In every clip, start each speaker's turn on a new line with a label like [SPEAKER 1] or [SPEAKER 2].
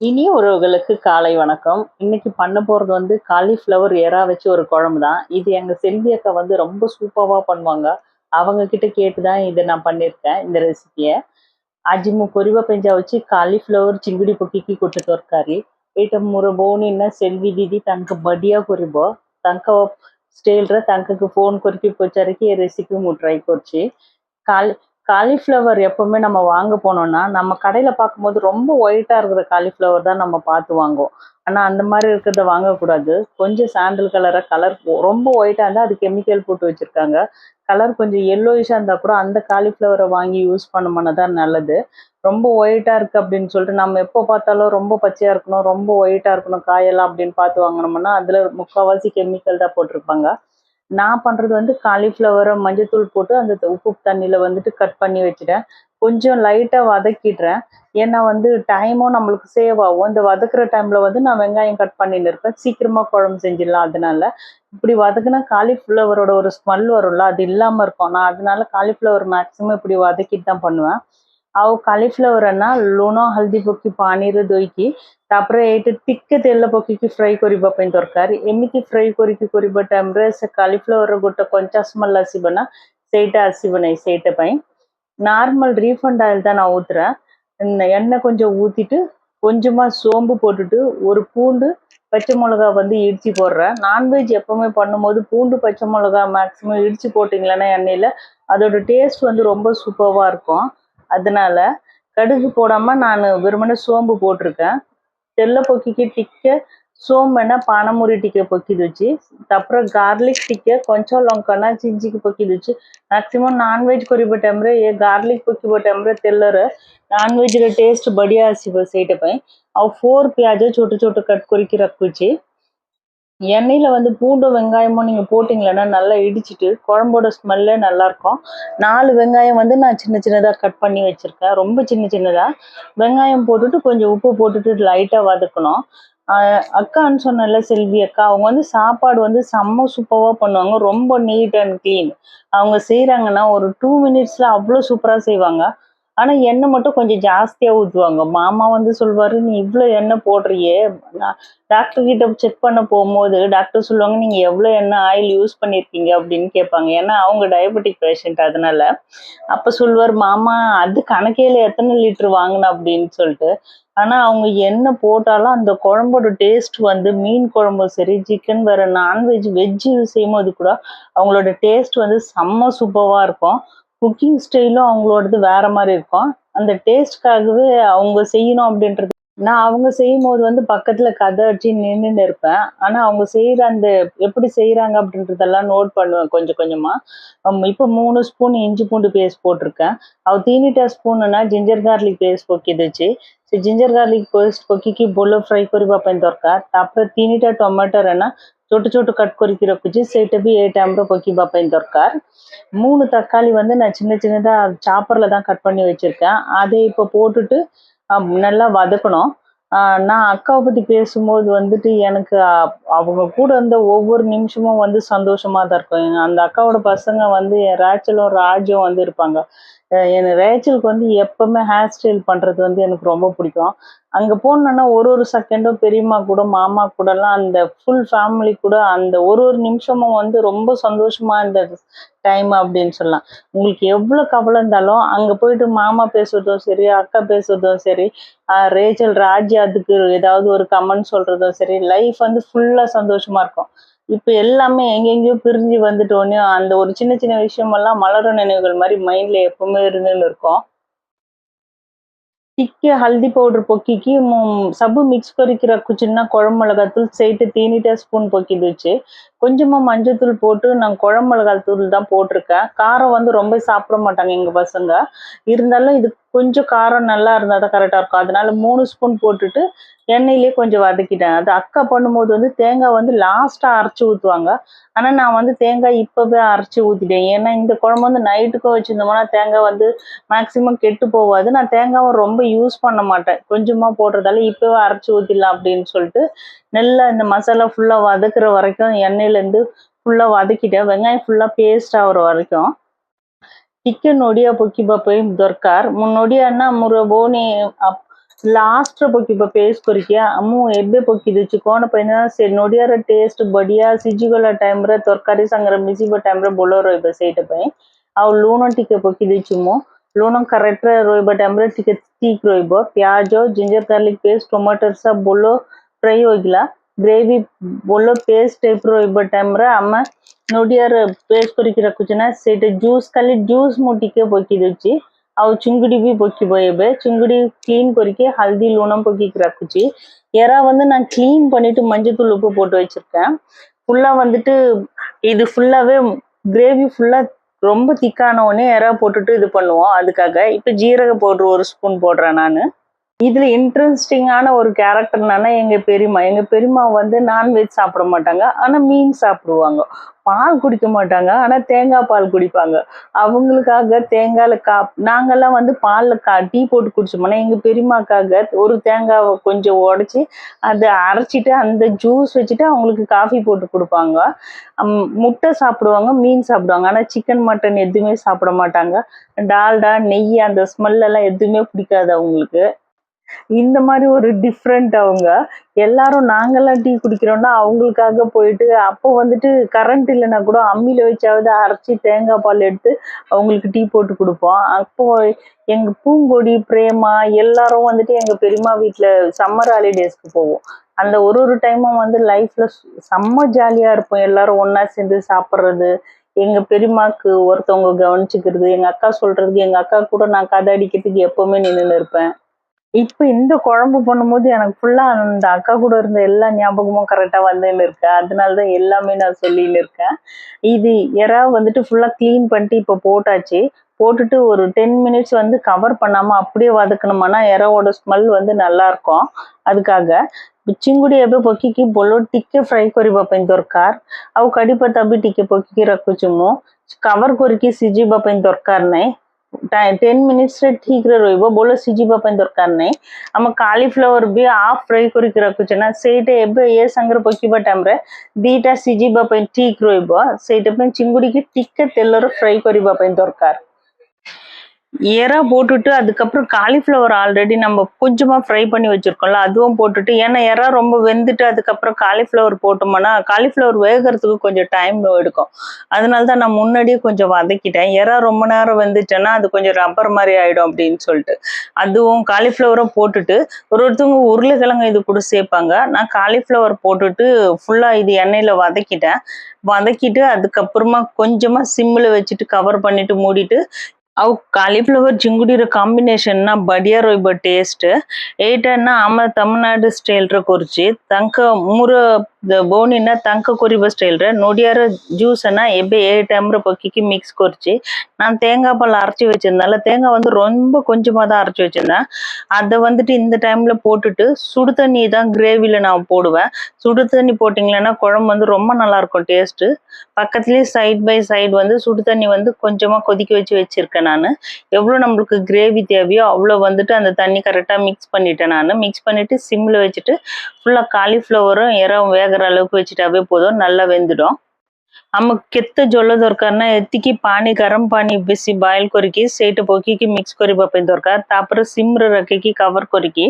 [SPEAKER 1] இனிய உறவுகளுக்கு காலை வணக்கம். இன்னைக்கு பண்ண போகிறது வந்து காலிஃப்ளவர் எறா வச்சு ஒரு குழம்பு தான் இது எங்கள் செல்வி அக்கா வந்து ரொம்ப சூப்பராக பண்ணுவாங்க. அவங்க கிட்ட கேட்டு தான் இதை நான் பண்ணியிருக்கேன் இந்த ரெசிபியை అజిము பெஞ்சா வச்சு కాలీఫ్లవర్ చింగుడి పొక్కికి కొట్టు తొరకారి ఏట మురబోనిన్న సెల్వి செல்வி தீதி బడియా కొరిబో తంక தங்க ర తంకకు ஃபோன் குறிப்பி పోచరికి రెసిపీ ము ட்ரை போச்சு. கால் காலிஃப்ளவர் எப்பவுமே நம்ம வாங்க போனோம்னா நம்ம கடையில் பார்க்கும்போது ரொம்ப ஒயிட்டாக இருக்கிற காலிஃப்ளவர் தான் நம்ம பார்த்து வாங்குவோம். ஆனால் அந்த மாதிரி இருக்கிறத வாங்கக்கூடாது. கொஞ்சம் சாண்டல் கலராக கலர் ரொம்ப ஒயிட்டாக இருந்தால் அது கெமிக்கல் போட்டு வச்சுருக்காங்க. கலர் கொஞ்சம் எல்லோயிஷாக இருந்தால் கூட அந்த காலிஃப்ளவரை வாங்கி யூஸ் பண்ணோம்னா தான் நல்லது. ரொம்ப ஒயிட்டாக இருக்குது அப்படின்னு சொல்லிட்டு நம்ம எப்போ பார்த்தாலும் ரொம்ப பச்சையாக இருக்கணும் ரொம்ப ஒயிட்டாக இருக்கணும் காயெல்லாம் அப்படின்னு பார்த்து வாங்கினோம்னா அதில் முக்கால்வாசி கெமிக்கல் தான் போட்டிருப்பாங்க. நான் பண்ணுறது வந்து காலிஃப்ளவரை மஞ்சத்தூள் போட்டு அந்த உப்பு தண்ணியில் வந்துட்டு கட் பண்ணி வச்சுட்டேன். கொஞ்சம் லைட்டாக வதக்கிடுறேன். ஏன்னா வந்து டைமும் நம்மளுக்கு சேவ் ஆகும். இந்த வதக்குற டைமில் வந்து நான் வெங்காயம் கட் பண்ணின்னு இருப்பேன். சீக்கிரமாக குழம்பு செஞ்சிடலாம் அதனால. இப்படி வதக்குனா காலிஃப்ளவரோட ஒரு ஸ்மெல் வரும்ல அது இல்லாமல் இருக்கும். நான் அதனால காலிஃப்ளவர் மேக்ஸிமம் இப்படி வதக்கிட்டு தான் பண்ணுவேன். ଆଉ କାଲିଫ୍ଲାୱାର ଲୁଣ ହଳଦୀ ପକାଇ ପାଣିରେ ଧୋଇକି ତାପରେ ଏଇଠି ଟିକେ ତେଲ ପକେଇକି ଫ୍ରାଏ କରିବା ପାଇଁ ଦରକାର ଏମିତି ଫ୍ରାଏ କରିକି କରିବା ଟାଇମ୍ରେ ସେ କାଲିଫ୍ଲାୱାର ଗୋଟେ କଞ୍ଚା ସ୍ମେଲ୍ ଆସିବ ନା ସେଇଟା ଆସିବ ନାହିଁ ସେଇଟା ପାଇଁ நார்மல் ரீஃபண்ட் ஆயில் தான் நான் ஊற்றுறேன் எண்ணெய் கொஞ்சம் ஊற்றிட்டு கொஞ்சமாக சோம்பு போட்டுட்டு ஒரு பூண்டு பச்சை மிளகா வந்து இடித்து போடுறேன் நான்வெஜ் எப்போவுமே பண்ணும்போது பூண்டு பச்சை மிளகா மேக்ஸிமம் இடித்து போட்டிங்களேன்னா எண்ணெயில் அதோட டேஸ்ட் வந்து ரொம்ப சூப்பராக இருக்கும் அதனால கடுகு போடாமல் நான் வெறுமனே சோம்பு போட்டிருக்கேன் తెల్ల పొక్కికి టిక్కే సోమన పానమూరి టికే పొక్కిదొచ్చి తప్పర గార్లిక్ టిక్కే కొంచెం లొంకన చించికి పొక్కిదొచ్చి మ్యాక్సిమం నాన్ ವೆಜ್ కొరిబెట్టాంరే ఏ గార్లిక్ పొక్కిబెట్టాంరే తెల్లర నాన్ ವೆಜ್ ರ ಟೇಸ್ಟ್ ಬಡಿಯಾ ಆಸಿಬ ಸೇಟೆ ಪೈ ಅವು ಫೋರ್ ಪ್ಯಾಜ ಚೋಟ ಚೋಟ ಕಟ್ ಕೊರಿಕಿ ರಕ್ಕುಚಿ எண்ணெயில் வந்து பூண்டும் வெங்காயமும் நீங்கள் போட்டிங்களன்னா நல்லா இடிச்சிட்டு குழம்போட ஸ்மெல்லே நல்லாயிருக்கும். நாலு வெங்காயம் வந்து நான் சின்ன சின்னதாக கட் பண்ணி வச்சுருக்கேன். ரொம்ப சின்ன சின்னதாக வெங்காயம் போட்டுட்டு கொஞ்சம் உப்பு போட்டுட்டு லைட்டாக வதக்கணும். அக்கான்னு சொன்னல செல்வி அக்கா அவங்க வந்து சாப்பாடு வந்து செம்ம சூப்பராக பண்ணுவாங்க. ரொம்ப நீட் அண்ட் க்ளீன் அவங்க செய்கிறாங்கன்னா ஒரு டூ மினிட்ஸில் அவ்வளோ சூப்பராக செய்வாங்க. ஆனால் எண்ணெய் மட்டும் கொஞ்சம் ஜாஸ்தியாக ஊற்றுவாங்க மாமா வந்து சொல்வார் நீ இவ்வளோ எண்ணெய் போடுறியே. நான் டாக்டர் கிட்ட செக் பண்ண போகும்போது டாக்டர் சொல்லுவாங்க நீங்கள் எவ்வளோ எண்ணெய் ஆயில் யூஸ் பண்ணியிருக்கீங்க அப்படின்னு கேட்பாங்க. ஏன்னா அவங்க டயபெட்டிக் பேஷண்ட் அதனால. அப்போ சொல்வார் மாமா அது கணக்கையில் எத்தனை லிட்டர் வாங்கின? அப்படின்னு சொல்லிட்டு. ஆனால் அவங்க என்ன போட்டாலும் அந்த குழம்போட டேஸ்ட் வந்து மீன் குழம்பு சரி சிக்கன் வேறு நான்வெஜ் வெஜ்ஜு செய்யும்போது கூட அவங்களோட டேஸ்ட் வந்து செம்ம சூப்பராக இருக்கும். குக்கிங் ஸ்டைலும் அவங்களோடது வேற மாதிரி இருக்கும். அந்த டேஸ்ட்காகவே அவங்க செய்யணும் அப்படின்றது நான் அவங்க செய்யும் போது வந்து பக்கத்தில் கதை அடிச்சு நின்றுன்னு இருப்பேன் ஆனால் அவங்க செய்கிற அந்த எப்படி செய்கிறாங்க அப்படின்றதெல்லாம் நோட் பண்ணுவேன் கொஞ்சம் கொஞ்சமாக இப்போ மூணு ஸ்பூன் இஞ்சி பூண்டு பேஸ்ட் போட்டிருக்கேன் ଆଉ ତିନିଟା ସ୍ପୁନ୍ ନା ଜିଞ୍ଜର ଗାର୍ଲିକ୍ ପେଷ୍ଟ ପକେଇ ଦେଇଛି ସେ ଜିଞ୍ଜର ଗାର୍ଲିକ୍ ପେଷ୍ଟ ପକେଇକି ଭଲ ଫ୍ରାଏ କରିବା ପାଇଁ ଦରକାର ତାପରେ ତିନିଟା ଟମାଟର ନା ଛୋଟ ଛୋଟ கட் କରିକି ରଖୁଛି ସେଇଟା ବି ଏ டைமில் ପକେଇବା ପାଇଁ ଦରକାର மூணு தக்காளி வந்து நான் சின்ன சின்னதாக சாப்பரில் தான் கட் பண்ணி வச்சுருக்கேன் அதை இப்போ போட்டுட்டு நல்லா வதக்கணும். நான் அக்காவை பற்றி பேசும்போது வந்துட்டு எனக்கு அவங்க கூட இருந்த ஒவ்வொரு நிமிஷமும் வந்து சந்தோஷமாக தான் இருக்கும். அந்த அக்காவோட பசங்க வந்து ரேச்சலும் ராஜும் வந்து இருப்பாங்க. என் ரேச்சலுக்கு வந்து எப்போவுமே ஹேர் ஸ்டைல் பண்ணுறது வந்து எனக்கு ரொம்ப பிடிக்கும். அங்கே போனோன்னா ஒரு ஒரு செகண்டும் பெரியம்மா கூட மாமா கூடலாம் அந்த ஃபுல் ஃபேமிலி கூட அந்த ஒரு ஒரு நிமிஷமும் வந்து ரொம்ப சந்தோஷமாக இருந்தது டைம் அப்படின்னு சொல்லலாம். உங்களுக்கு எவ்வளோ கவலை இருந்தாலும் அங்கே போயிட்டு மாமா பேசுறதும் சரி அக்கா பேசுறதும் சரி ரேச்சல் ராஜி அதுக்கு ஏதாவது ஒரு கமெண்ட் சொல்கிறதும் சரி லைஃப் வந்து ஃபுல்லாக சந்தோஷமாக இருக்கும். இப்ப எல்லாமே எங்கெங்கயோ பிரிஞ்சு வந்துட்டோன்னு அந்த ஒரு சின்ன சின்ன விஷயமெல்லாம் மலர நினைவுகள் மாதிரி மைண்ட்ல எப்பவுமே இருந்துன்னு இருக்கும். திக்க ஹல்தி பவுடர் பொக்கிக்கு சப்பு மிக்ஸ் கொறிக்கிற சின்ன குழம்பு மிளகாத்தூள் சேர்த்து தீனிட்ட ஸ்பூன் பொக்கிடுச்சு. கொஞ்சமாக மஞ்சத்தூள் போட்டு நான் குழம்பு மிளகாய் தூள் தான் போட்டிருக்கேன். காரம் வந்து ரொம்ப சாப்பிட மாட்டாங்க எங்கள் பசங்க. இருந்தாலும் இது கொஞ்சம் காரம் நல்லா இருந்தால் தான் கரெக்டாக இருக்கும். அதனால மூணு ஸ்பூன் போட்டுட்டு எண்ணெயிலே கொஞ்சம் வதக்கிட்டேன். அது அக்கா பண்ணும்போது வந்து தேங்காய் வந்து லாஸ்ட்டாக அரைச்சி ஊற்றுவாங்க ஆனால் நான் வந்து தேங்காய் இப்போவே அரைச்சி ஊற்றிட்டேன் ஏன்னா இந்த குழம்பு வந்து நைட்டுக்கும் வச்சுருந்தோம்னா தேங்காய் வந்து மேக்ஸிமம் கெட்டு போகாது. நான் தேங்காவை ரொம்ப யூஸ் பண்ண மாட்டேன். கொஞ்சமாக போடுறதால இப்போவே அரைச்சி ஊற்றிடலாம் அப்படின்னு சொல்லிட்டு நல்லா இந்த மசாலா ஃபுல்லாக வதக்குற வரைக்கும் எண்ணெயிலேருந்து ஃபுல்லாக வதக்கிட்டேன் வெங்காயம் ஃபுல்லாக பேஸ்ட் ஆகிற வரைக்கும் ಚಿಕನ್ ಒಡಿಯಾ ಪೊಕ್ಕಿಬಪ್ಪೇಮ್ ದೊರ್ಕಾರ್ ಮುನ್ನೊಡಿಯನ್ನ ಮುರ ಬೋನೆ ಲಾಸ್ಟ್ ಪೊಕ್ಕಿಬ ಪೇಸ್ಟ್ ಕೊರಿಕೆ ಅಮ್ಮು ಎಬ್ಬೆ ಪೊಕ್ಕಿದಿಚ್ಚು ಕೋಣ ಪೈನ ಸೆ ನೊಡಿಯಾರ ಟೇಸ್ಟ್ ಬಡಿಯಾ ಸಿಜ್ಜುಗಳ ಟೈಮ್ ರ ತರಕಾರಿ ಸಂಗ್ರ ಮಿಸಿಬ ಟೈಮ್ ರ ಬೊಲೋ ರೋಯ್ಬ ಸೈಟ ಪೈ ಅವು ಲೂಣ ಟಿಕೆ ಪೊಕ್ಕಿದಿಚ್ಚುಮು ಲೂಣ ಕರೆಕ್ಟ್ ರೋಯ್ಬ ಟೈಮ್ ರ ಟಿಕೆ ತೀಕ್ ರೋಯ್ಬ ಪ್ಯಾಜೋ ಜಿಂಜರ್ ಗಾರ್ಲಿಕ್ ಪೇಸ್ಟ್ ಟೊಮಾಟೊ ಸಹ ಬೊಲೋ ପେଷ୍ଟ ଟମାଟର ସହ ଭଲ ଫ୍ରାଇ ହୋଇଗଲା ଗ୍ରେଭି ଭଲ ପେଷ୍ଟ ଟାଇପ୍ର ରହିବା ଟାଇମ୍ରେ ଆମେ ନଡ଼ିଆର ପେଷ୍ଟ କରିକି ରଖୁଛୁ ନା ସେଇଟା ଜୁସ୍ ଖାଲି ଜୁସ୍ ମୁଁ ଟିକେ ପକେଇ ଦେଉଛି ଆଉ ଚିଙ୍ଗୁଡ଼ି ବି ପକିବ ଏବେ ଚିଙ୍ଗୁଡ଼ି க்ளீன் କରିକି ஹல்தி லூனம் பக்கிக்கு ரக்குச்சு எறா வந்து நான் க்ளீன் பண்ணிட்டு மஞ்சத்தூள் உப்பு போட்டு வச்சிருக்கேன் ஃபுல்லா வந்துட்டு இது ஃபுல்லாவே கிரேவி ஃபுல்லா ரொம்ப திக்கான உடனே எறா போட்டுட்டு இது பண்ணுவோம் அதுக்காக இப்போ ஜீரக பவுடர் ஒரு ஸ்பூன் போடுறேன் நான் இதுல இன்ட்ரெஸ்டிங்கான ஒரு கேரக்டர் என்னன்னா எங்க பெரியம்மா. எங்க பெரியம்மா வந்து நான்வெஜ் சாப்பிட மாட்டாங்க. ஆனா மீன் சாப்பிடுவாங்க. பால் குடிக்க மாட்டாங்க. ஆனா தேங்காய் பால் குடிப்பாங்க. அவங்களுக்காக தேங்காயில கா நாங்கெல்லாம் வந்து பால்ல கா டீ போட்டு குடிச்சோம்னா எங்க பெரியம்மாக்காக ஒரு தேங்காவை கொஞ்சம் உடச்சி அதை அரைச்சிட்டு அந்த ஜூஸ் வச்சுட்டு அவங்களுக்கு காஃபி போட்டு கொடுப்பாங்க. முட்டை சாப்பிடுவாங்க மீன் சாப்பிடுவாங்க. ஆனா சிக்கன் மட்டன் எதுவுமே சாப்பிட மாட்டாங்க. டால்டா நெய் அந்த ஸ்மெல் எல்லாம் எதுவுமே பிடிக்காது அவங்களுக்கு. இந்த மாதிரி ஒரு டிஃப்ரெண்ட் அவங்க. எல்லாரும் நாங்கெல்லாம் டீ குடிக்கிறோம்னா அவங்களுக்காக போயிட்டு அப்போ வந்துட்டு கரண்ட் இல்லைன்னா கூட அம்மியில வச்சாவது அரைச்சி தேங்காய் பால் எடுத்து அவங்களுக்கு டீ போட்டு கொடுப்போம். அப்போ எங்க பூங்கொடி பிரேமா எல்லாரும் வந்துட்டு எங்க பெரியம்மா வீட்ல சம்மர் ஹாலிடேஸ்க்கு போவோம். அந்த ஒரு ஒரு டைமும் வந்து லைஃப்ல செம்ம ஜாலியா இருப்போம். எல்லாரும் ஒன்றா சேர்ந்து சாப்பிட்றது எங்க பெரியம்மாக்கு ஒருத்தவங்க கவனிச்சுக்கிறது எங்க அக்கா சொல்றதுக்கு எங்க அக்கா கூட நான் கதை அடிக்கிறதுக்கு எப்பவுமே நின்றுன்னு இருப்பேன். இப்போ இந்த குழம்பு பண்ணும்போது எனக்கு ஃபுல்லா அந்த அக்கா கூட இருந்த எல்லா ஞாபகமும் கரெக்டா வந்தேன்னு இருக்கு அதனாலதான் எல்லாமே நான் சொல்லின்னு இருக்கேன். இது எறா வந்துட்டு ஃபுல்லா க்ளீன் பண்ணிட்டு இப்போ போட்டாச்சு. போட்டுட்டு ஒரு டென் மினிட்ஸ் வந்து கவர் பண்ணாமல் அப்படியே வதக்கணுமானா இறவோட ஸ்மெல் வந்து நல்லாயிருக்கும் அதுக்காக ಚಿಂಗುಡಿ போய் ಪೊಕ್ಕಿಕ್ಕಿ ಬೊಲೋ டிக்கே ஃப்ரை ಕೊರಿಬಾ ಪೈನ್ ದೊರ್ಕಾರ್ ಅವು ಕಡಿಪ ತಬಿ ಟಿಕ್ಕೆ ಪೊಕ್ಕಿಕ್ಕಿ ರಕ್ಕುಚುಮು கவர் ಕೊರಿಕಿ சிஜி ಪೈನ್ ದೊರ್ಕಾರ್ ଦରକାର ନାହିଁ ଟେନ୍ ମିନିଟ୍ସରେ ଠିକ୍ରେ ରହିବ ଭଲ ସିଝିବା ପାଇଁ ଦରକାର ନାହିଁ ଆମ କାଲିଫ୍ଲାୱାର ବି ହାଫ୍ ଫ୍ରାଏ କରିକି ରଖୁଛେ ନା ସେଇଟା ଏବେ ଏ ସାଙ୍ଗରେ ପକେଇବା ଟାଇମ୍ରେ ଦିଟା ସିଝିବା ପାଇଁ ଠିକ୍ ରହିବ ସେଇଟା ପାଇଁ ଚିଙ୍ଗୁଡ଼ିକି ଟିକେ ତେଲରେ ଫ୍ରାଏ କରିବା ପାଇଁ ଦରକାର எறா போட்டுட்டு அதுக்கப்புறம் காலிஃப்ளவர் ஆல்ரெடி நம்ம கொஞ்சமா ஃப்ரை பண்ணி வச்சிருக்கோம்ல அதுவும் போட்டுட்டு ஏன்னா எறா ரொம்ப வெந்துட்டு அதுக்கப்புறம் காலிஃப்ளவர் போட்டோம்னா காலிஃப்ளவர் வேகிறதுக்கு கொஞ்சம் டைம் எடுக்கும். அதனால தான் நான் முன்னாடியே கொஞ்சம் வதக்கிட்டேன். எறா ரொம்ப நேரம் வெந்துட்டேன்னா அது கொஞ்சம் ரப்பர் மாதிரி ஆயிடும் அப்படின்னு சொல்லிட்டு. அதுவும் காலிஃப்ளவரும் போட்டுட்டு ஒரு ஒருத்தவங்க உருளைக்கிழங்கு இது கூட சேர்ப்பாங்க. நான் காலிஃப்ளவர் போட்டுட்டு ஃபுல்லா இது எண்ணெயில வதக்கிட்டேன். வதக்கிட்டு அதுக்கப்புறமா கொஞ்சமா சிம்மில் வச்சுட்டு கவர் பண்ணிட்டு மூடிட்டு ಅವು ಕಾಲಿಫ್ಲವರ್ ಜಿಂಗುಡಿರೋ ಕಾಂಬಿನೇಷನ್ನ ಬಡಿಯಾರೋಯ್ ಬ ಟೇಸ್ಟ್ ಏಟನ್ನ ಆಮ ತಮಿಳ್ನಾಡು ಸ್ಟೈಲ್ರ ಕೊರ್ಚಿ ತಂಕ ಮೂರು இந்த ಬೋನಿನ ತಂಕ ಕೊರಿಬ ಸ್ಟೈಲ್ರೆ ನೊಡಿಯಾರ ಜ್ಯೂಸನ್ನ ಎಬ್ಬೆ ಏ ಟೈಮ್ರ பொக்கிக்கு மிக்ஸ் ಕೊರಿಚಿ நான் தேங்காய் பால் அரைச்சி வச்சிருந்தால தேங்காய் வந்து ரொம்ப கொஞ்சமாக தான் அரைச்சி வச்சிருந்தேன். அதை வந்துட்டு இந்த டைமில் போட்டுட்டு சுடு தண்ணி தான் கிரேவியில் நான் போடுவேன். சுடு தண்ணி போட்டிங்களேன்னா குழம்பு வந்து ரொம்ப நல்லாயிருக்கும் டேஸ்ட்டு பக்கத்துலேயே சைட் பை சைடு வந்து சுடு தண்ணி வந்து கொஞ்சமாக கொதிக்க வச்சு வச்சிருக்கேன் நான். எவ்வளோ நம்மளுக்கு கிரேவி தேவையோ அவ்வளோ வந்துட்டு அந்த தண்ணி கரெக்டாக மிக்ஸ் பண்ணிட்டேன் நான். மிக்ஸ் பண்ணிவிட்டு சிம்மில் வச்சுட்டு ஃபுல்லாக காலிஃப்ளவரும் இறம் வேக வேகிற அளவுக்கு வச்சுட்டாவே போதும் நல்லா வெந்துடும் ଆମ କେତେ ଜଳ ଦରକାର ନା ଏତିକି ପାଣି ଗରମ ପାଣି ବେଶୀ ବଏଲ କରିକି ସେଇଟା ପକେଇକି ମିକ୍ସ କରିବା ପାଇଁ ଦରକାର ତାପରେ ସିମ୍ରେ ରଖିକି କଭର କରିକି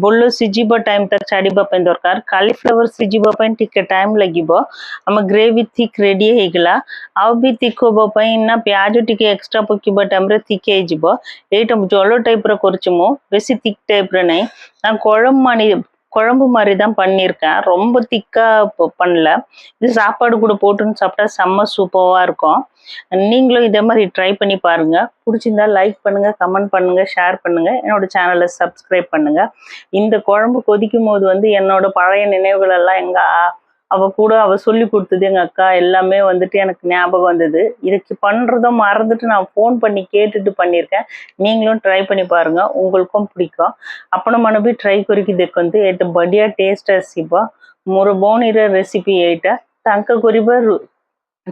[SPEAKER 1] ଭଲ ସିଝିବା ଟାଇମ୍ ତାକୁ ଛାଡ଼ିବା ପାଇଁ ଦରକାର କାଲିଫ୍ଲାୱାର ସିଝିବା ପାଇଁ ଟିକେ ଟାଇମ୍ ଲାଗିବ ଆମ ଗ୍ରେଭି ଥିକ୍ ରେଡି ହେଇଗଲା ଆଉ ବି ଥିକ୍ ହବା ପାଇଁ ନା ପିଆଜ ଟିକେ ଏକ୍ସଟ୍ରା ପକେଇବା ଟାଇମ୍ରେ ଥିକ୍ ହେଇଯିବ ଏଇଟା ଜଳ ଟାଇପ୍ର କରୁଛି ମୁଁ ବେଶୀ ଥିକ୍ ଟାଇପ୍ର ନାହିଁ நான் குழம்பு மணி குழம்பு மாதிரி தான் பண்ணியிருக்கேன். ரொம்ப திக்கா பண்ணல. இது சாப்பாடு கூட போட்டுன்னு சாப்பிட்டா செம்ம சூப்பராக இருக்கும். நீங்களும் இதே மாதிரி ட்ரை பண்ணி பாருங்க. பிடிச்சிருந்தா லைக் பண்ணுங்க கமெண்ட் பண்ணுங்க ஷேர் பண்ணுங்க. என்னோட சேனலை சப்ஸ்கிரைப் பண்ணுங்க. இந்த குழம்பு கொதிக்கும் போது வந்து என்னோட பழைய நினைவுகள் எல்லாம் எங்க அவ கூட அவ சொல்லி கொடுத்தது எங்க அக்கா எல்லாமே வந்துட்டு எனக்கு ஞாபகம் வந்தது இதுக்கு பண்றதும் மறந்துட்டு நான் ஃபோன் பண்ணி கேட்டுட்டு பண்ணியிருக்கேன் நீங்களும் ଟ୍ରାଏ பண்ணி பாருங்க உங்களுக்கும் பிடிக்கும் ଆପଣମାନେ ବି ଟ୍ରାଏ କରିକି ଦେଖନ୍ତୁ ଏଇଟା ବଢ଼ିଆ ଟେଷ୍ଟ ଆସିବ ମୋର ଭଉଣୀର ରେସିପି ଏଇଟା ତାଙ୍କ କରିବାରୁ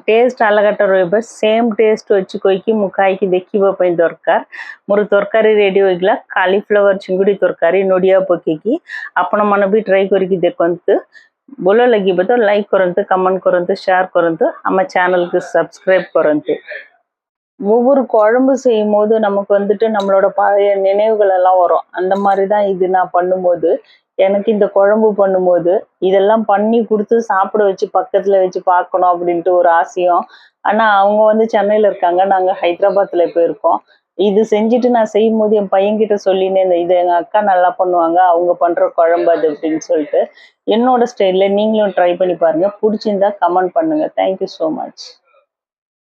[SPEAKER 1] ଟେଷ୍ଟ ଅଲଗାଟା ରହିବ ସେମ୍ ଟେଷ୍ଟ ଅଛି କହିକି ମୁଁ ଖାଇକି ଦେଖିବା ପାଇଁ ଦରକାର ମୋର ତରକାରୀ ରେଡି ହୋଇଗଲା କାଲିଫ୍ଲାୱାର ଚିଙ୍ଗୁଡ଼ି ତରକାରୀ ନଡ଼ିଆ ପକେଇକି ଆପଣମାନେ ବି ଟ୍ରାଏ କରିକି ଦେଖନ୍ତୁ ଭଲ ଲାଗିବ ତ ଲାଇକ୍ କରନ୍ତୁ କମେଣ୍ଟ କରନ୍ତୁ ସେୟାର କରନ୍ତୁ ଆମ ଚ୍ୟାନେଲକୁ ସବସ୍କ୍ରାଇବ୍ କରନ୍ତୁ ஒவ்வொரு குழம்பு செய்யும் போது நமக்கு வந்துட்டு நம்மளோட பழைய நினைவுகள் எல்லாம் வரும் அந்த மாதிரி தான் இது நான் பண்ணும்போது எனக்கு இந்த குழம்பு பண்ணும்போது இதெல்லாம் பண்ணி கொடுத்து சாப்பிட வச்சு பக்கத்துல வச்சு பார்க்கணும் அப்படின்ட்டு ஒரு ஆசையும் ஆனா அவங்க வந்து சென்னையில இருக்காங்க நாங்க ஹைதராபாத்ல இப்போ இருக்கோம் இது செஞ்சுட்டு நான் செய்யும் போது என் பையன்கிட்ட சொல்லினேன் இந்த இது எங்க அக்கா நல்லா பண்ணுவாங்க அவங்க பண்ற குழம்பு அது அப்படின்னு சொல்லிட்டு. என்னோட ஸ்டைல்ல நீங்களும் ட்ரை பண்ணி பாருங்க. பிடிச்சிருந்தா கமெண்ட் பண்ணுங்க. Thank you so much